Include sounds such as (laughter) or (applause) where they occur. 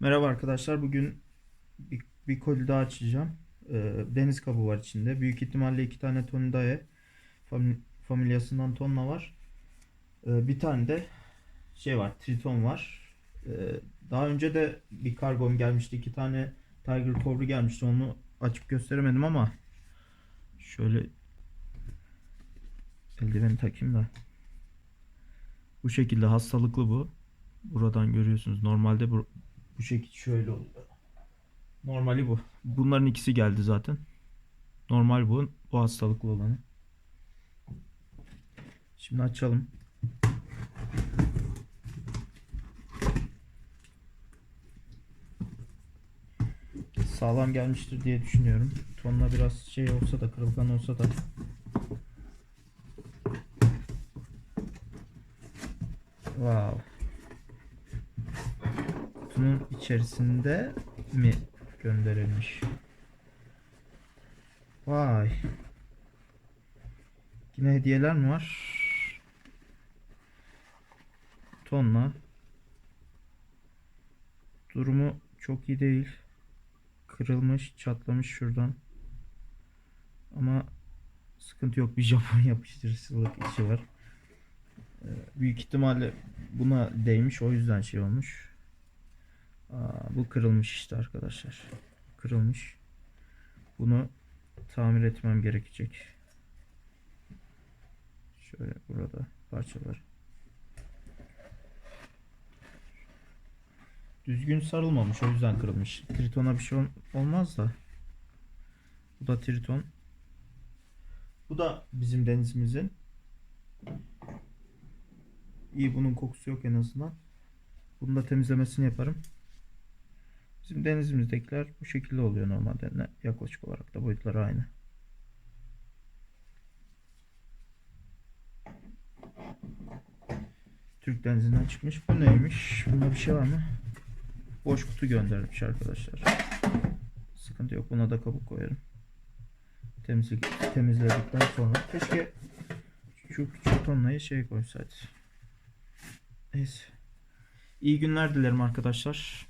Merhaba arkadaşlar. Bugün bir, bir koli daha açacağım. Ee, deniz kabuğu var içinde. Büyük ihtimalle iki tane Tonidae fami- familyasından tonla var. Ee, bir tane de şey var, Triton var. Ee, daha önce de bir kargom gelmişti. iki tane Tiger Cobra gelmişti. Onu açıp gösteremedim ama şöyle eldiveni takayım da. Bu şekilde hastalıklı bu. Buradan görüyorsunuz. Normalde bu, bu şekil şöyle oluyor. Normali bu. Bunların ikisi geldi zaten. Normal bu. Bu hastalıklı olanı. Şimdi açalım. Sağlam gelmiştir diye düşünüyorum. Tonla biraz şey olsa da kırılgan olsa da Wow. Kutunun içerisinde mi gönderilmiş? Vay. Yine hediyeler mi var? Tonla. Durumu çok iyi değil. Kırılmış, çatlamış şuradan. Ama sıkıntı yok. Bir Japon (laughs) yapıştırıcılık içi var. Ee, Büyük ihtimalle buna değmiş o yüzden şey olmuş. Bu kırılmış işte arkadaşlar. Kırılmış. Bunu tamir etmem gerekecek. Şöyle burada parçalar. Düzgün sarılmamış o yüzden kırılmış. Triton'a bir şey ol- olmaz da. Bu da Triton. Bu da bizim denizimizin. İyi bunun kokusu yok en azından. Bunun da temizlemesini yaparım. Bizim denizimizdekiler bu şekilde oluyor normalde. Yaklaşık olarak da boyutları aynı. Türk denizinden çıkmış. Bu neymiş? Bunda bir şey var mı? Boş kutu göndermiş arkadaşlar. Sıkıntı yok. Buna da kabuk koyarım. Temizlik, temizledikten sonra. Keşke şu küçük tonlayı şey koysaydı. Neyse. İyi günler dilerim arkadaşlar.